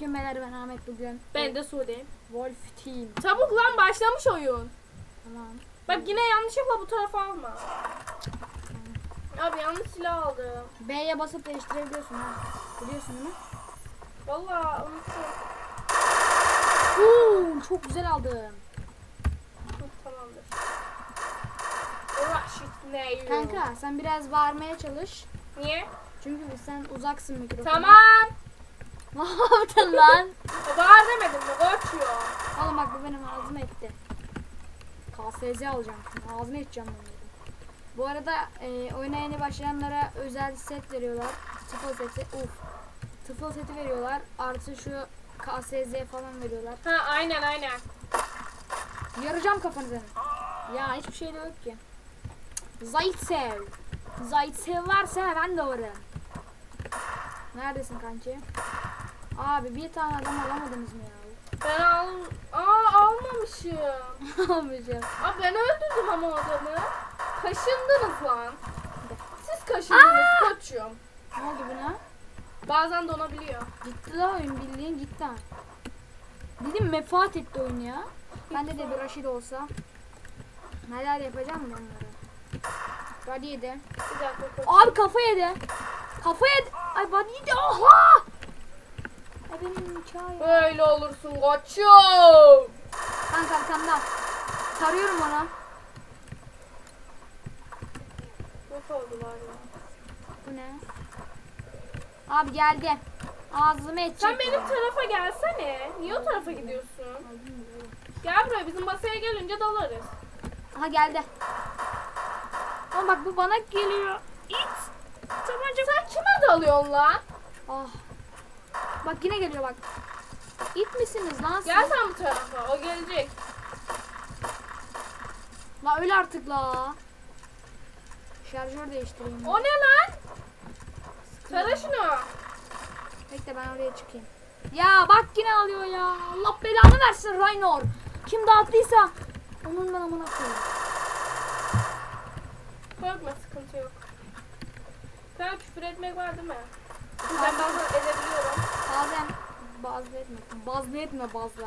Selamünaleyküm beyler ben Ahmet bugün. Ben de Sude. Wolf Team. Çabuk lan başlamış oyun. Tamam. Bak yine yanlışlıkla bu tarafa alma. Abi yanlış silah aldım. B'ye basıp değiştirebiliyorsun ha. Biliyorsun değil mi? Vallahi unuttum. Oo, çok güzel aldım. Tamamdır. Rush ne? Kanka sen biraz bağırmaya çalış. Niye? Çünkü sen uzaksın mikrofona. Tamam. Ne yaptın lan? Var demedim mi? Kaçıyor. Oğlum bak bu benim ağzıma etti. KSZ alacağım. Ağzıma edeceğim bunları. Bu arada e, oyuna yeni başlayanlara özel set veriyorlar. Tıfıl seti. Uf. Tıfıl seti veriyorlar. Artı şu KSZ falan veriyorlar. Ha aynen aynen. Yaracağım kafanızı. Ya hiçbir şey de yok ki. Zaytsev. Zaytsev varsa ben de varım. Neredesin kanki? Abi bir tane adam alamadınız mı ya? Ben al... Aa almamışım. Almayacağım. Aa ben öldürdüm ama adamı. Kaşındınız lan. Siz kaşındınız koçum. Ne oldu buna? Bazen donabiliyor. Gitti la oyun bildiğin gitti ha. Dedim mefat etti oyun ya. Bende de bir Raşid olsa. Neler yapacağım ben onlara. Body yedi. Bir dakika koçum. Abi kafa yedi. Kafa yedi. Ay body yedi. Oha! Benim hikayem. Böyle olursun koçum. Kanka arkamda. Sarıyorum ona. Yok oldular ya. Bu ne? Abi geldi. Ağzıma edecek. Sen benim tarafa gelsene. Niye o tarafa gidiyorsun? Gel buraya bizim masaya gelince dalarız. Aha geldi. Ama bak bu bana geliyor. İt. Tabanca. Sen kime dalıyorsun lan? Ah. Bak yine geliyor bak. İt misiniz lan siz? Gel sen bu tarafa. O gelecek. La öl artık la. Şarjör değiştireyim. O ne lan? Tara şunu. Bekle ben oraya çıkayım. Ya bak yine alıyor ya. Allah belanı versin Raynor. Kim dağıttıysa onun ben amına koyayım. Korkma sıkıntı yok. Sen küfür etmek var değil mi? Ben bazen edebiliyorum. Bazen bazlı etme. Bazlı etme bazla.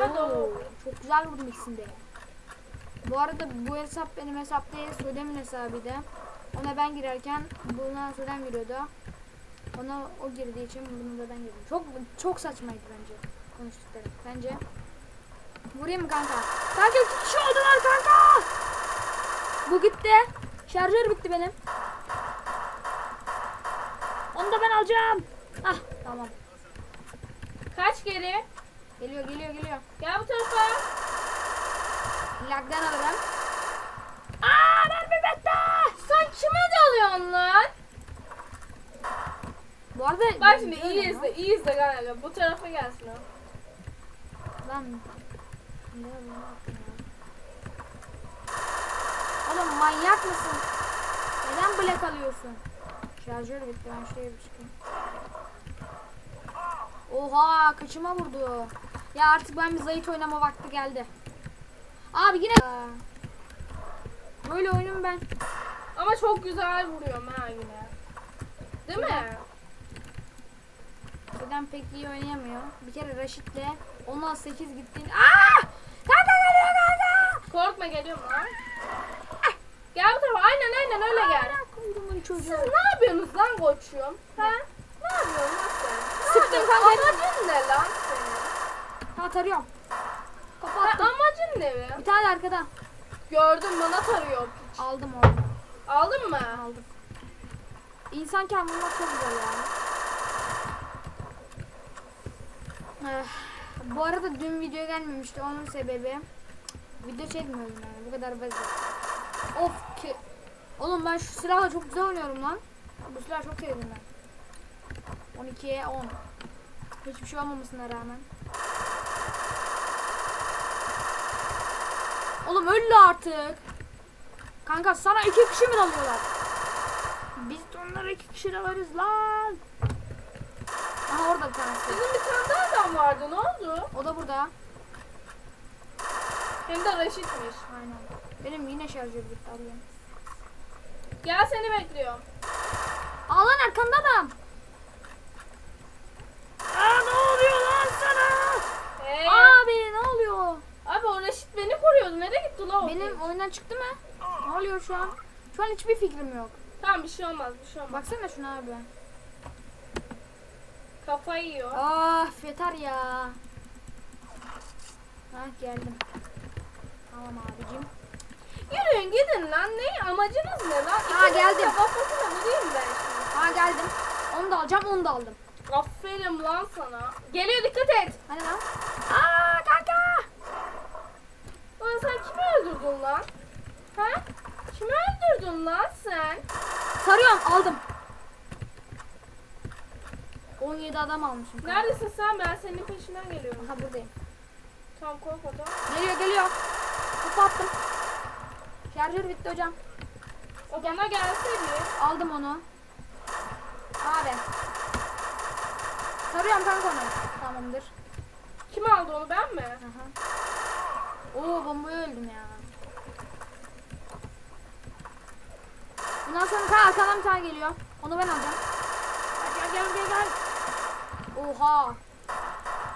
Oo, çok güzel vurdum ikisinde. Bu arada bu hesap benim hesap değil. Sudem'in hesabıydı. Ona ben girerken buna Sudem giriyordu. Ona o girdiği için bunu da ben girdim. Çok çok saçmaydı bence konuştukları. Bence. Vurayım mı kanka? Kanka iki kişi oldular kanka. Bu gitti. Şarjör bitti benim. Onu da ben alacağım. Ah tamam. Kaç geri? Geliyor geliyor geliyor. Gel bu tarafa. Lagdan alırım. Aa mermi bitti. Sen kime dalıyorsun lan? Bu arada Bak şimdi iyi izle, iyi izle kanka. Bu tarafa gelsin o. Lan. Ne yapayım? Oğlum manyak mısın? Neden black alıyorsun? Şarjör bitti ben şuraya bir çıkayım. Oha kaçıma vurdu. Ya artık ben bir zayıf oynama vakti geldi. Abi yine böyle oyunum ben. Ama çok güzel vuruyorum ha yine. Değil mi? Neden pek iyi oynayamıyor. Bir kere Raşit'le 10'a 8 gittiğinde... Aaa! Kanka geliyor kanka! Korkma geliyorum lan. Gel bu tarafa. Aynen aynen öyle gel. Siz ne yapıyorsunuz lan koçum? Ha? Ne yapıyorsun lan sen? Sıktım kanka. Amacın ne lan? Ha tarıyorum. Kafa Ha, attım. amacın ne be? Bir tane arkada. Gördüm bana tarıyor. Aldım onu. Aldın mı? Aldım. İnsanken bulmak çok güzel yani. Eh, bu arada dün video gelmemişti. Onun sebebi video çekmiyorum yani. Bu kadar basit. Of ki. Oğlum ben şu silahla çok güzel oynuyorum lan. Bu silahı çok sevdim ben. 12'ye 10. Hiçbir şey olmamasına rağmen. Oğlum öldü artık. Kanka sana iki kişi mi dalıyorlar? Biz de onlara iki kişi dalarız lan. Aha orada bir tanesi. Bizim bir tane daha adam vardı. Ne oldu? O da burada. Hem de Raşit'miş. Aynen. Benim yine şarjör bitti alıyorum. Gel seni bekliyorum. Aa lan arkanda adam. Gidiyordu? Nereye gitti la o? Benim oyundan çıktı mı? Ne oluyor şu an? Şu an hiçbir fikrim yok. Tamam bir şey olmaz bir şey olmaz. Baksana şuna abi. Kafayı yiyor. Ah yeter ya. Hah geldim. Tamam abicim. Yürüyün gidin lan. Ne amacınız ne lan? Aa, geldim. Kafasına vurayım ben şimdi. Ha geldim. Onu da alacağım onu da aldım. Aferin lan sana. Geliyor dikkat et. Hadi lan. Aa kanka. Lan sen kimi öldürdün lan? Ha? Kimi öldürdün lan sen? Sarıyorum aldım. 17 adam almışım. Neredesin sen? Ben senin peşinden geliyorum. Aha buradayım. Tamam koy foto. Geliyor geliyor. Kafa attım. Şarjör bitti hocam. O bana gelse bir. Aldım onu. Abi. Sarıyorum kanka onu. Tamamdır. Kim aldı onu ben mi? Aha. Oo bombaya öldüm ya. Bundan sonra kanka arkadan bir tane geliyor. Onu ben alacağım. Gel gel gel gel. Oha.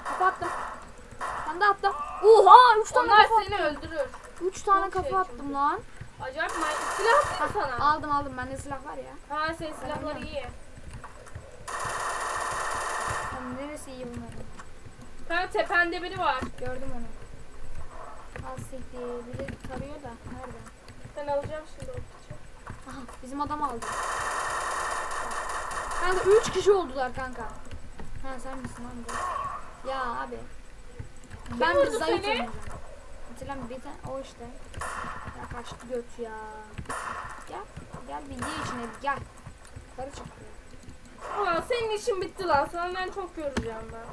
Kapattım. Sen de attım. Oha 3 tane Onlar kafa seni attım. öldürür. 3 tane Çok kafa şey attım çünkü. lan. Acayip may... Silah attım sana. Aldım aldım bende silah var ya. Ha senin silahları iyi. Lan neresi iyi bunların? Kanka tepende biri var. Gördüm onu. Az siktir. Biri tarıyor da. Nerede? Ben alacağım şimdi o piçi. Aha bizim adam aldı. Kanka 3 kişi oldular kanka. Ha sen misin bu? Ya abi. ben vurdu bir zayıf seni? oynayacağım. Hatırlamıyorum bir tane o işte. Ya kaçtı göt ya. Gel. Gel bir ye içine bir gel. Yukarı çık. Ulan senin işin bitti lan. Sana ben çok göreceğim ben.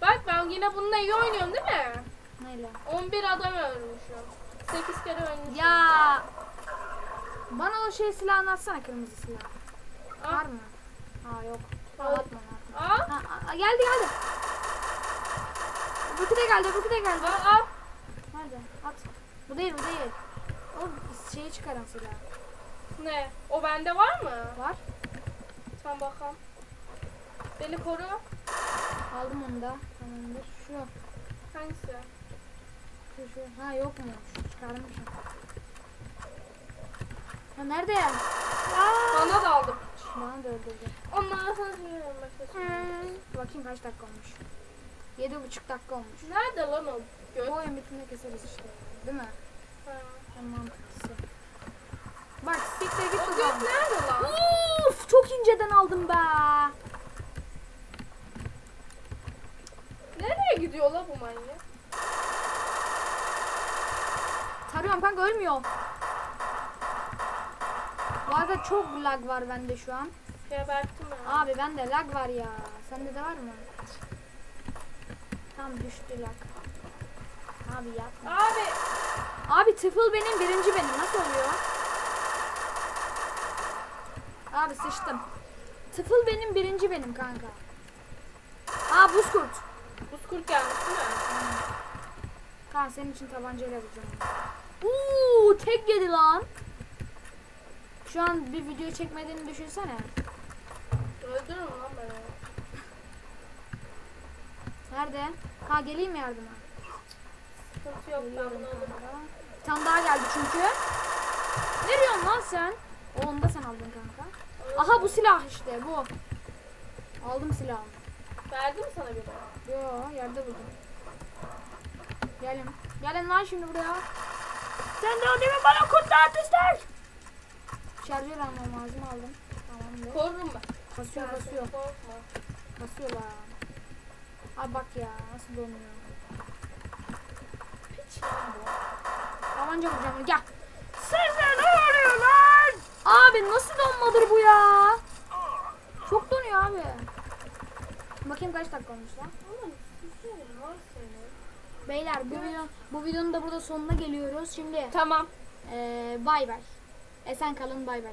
Bak ben yine bununla iyi oynuyorum değil mi? Neyle? 11 adam öldürmüşüm. 8 kere ölmüşüm. Ya. Bana o şey silahını atsana kırmızı silah. Al. Var mı? Ha yok. Ha, Al. atma atma. Al. Ha, a- geldi geldi. Öbürkü de geldi öbürkü de geldi. Al al. Nerede? At. Bu değil bu değil. O şeyi çıkaran silah. Ne? O bende var mı? Var. Sen bakalım. Beni koru. Aldım onu da. Tamamdır. Şu. Hangisi? Şu. Ha yok mu? Şu çıkarmışım. Ha nerede? Aa! Bana da aldım. Bana da öldürdü. Ondan sonra söylüyorum başkasına. Bakayım kaç dakika olmuş. Yedi buçuk dakika olmuş. Nerede lan o göz? Bu oyun bitiminde keseriz işte. Değil mi? Ha. En mantıklısı. Bak siktir git O buradan. göz nerede lan? Uf çok inceden aldım be. Nereye gidiyor la bu manyak? Tarıyorum kanka ölmüyor. Bu arada çok lag var bende şu an. Geberttim ya. Abi bende lag var ya. Sende de var mı? Tam düştü lag. Abi yapma. Abi. Abi tıfıl benim birinci benim. Nasıl oluyor? Abi sıçtım. Tıfıl benim birinci benim kanka. Aa buz kurt. Buzkurt gelmiş değil mi? Kanka senin için tabancayla vuracağım. Uuu tek yedi lan. Şu an bir video çekmediğini düşünsene. Öldürürüm lan ben onu. Nerede? Ha geleyim mi yardıma? Sıkıntı yok ben Geliyorum bunu alırım. kanka. Bir tane daha geldi çünkü. Ne diyorsun lan sen? O onu da sen aldın kanka. Aha bu silah işte bu. Aldım silahı. Verdim mi sana biri? Yo yerde buldum. Gelin. Gelin lan şimdi buraya. Sen de o demin bana kurtar pisler. Şarjör almam lazım aldım. Tamamdır. Korurum ben. Basıyor basıyor. Korkma. Basıyor lan. Abi bak ya nasıl donuyor. Piç lan bu. Tabanca vuracağım gel. Size ne oluyor lan? Abi nasıl donmadır bu ya? Çok donuyor abi. Bakayım kaç dakika olmuş lan. Beyler bu, video, bu videonun da burada sonuna geliyoruz. Şimdi Tamam. eee bay bay. Esen kalın bay bay.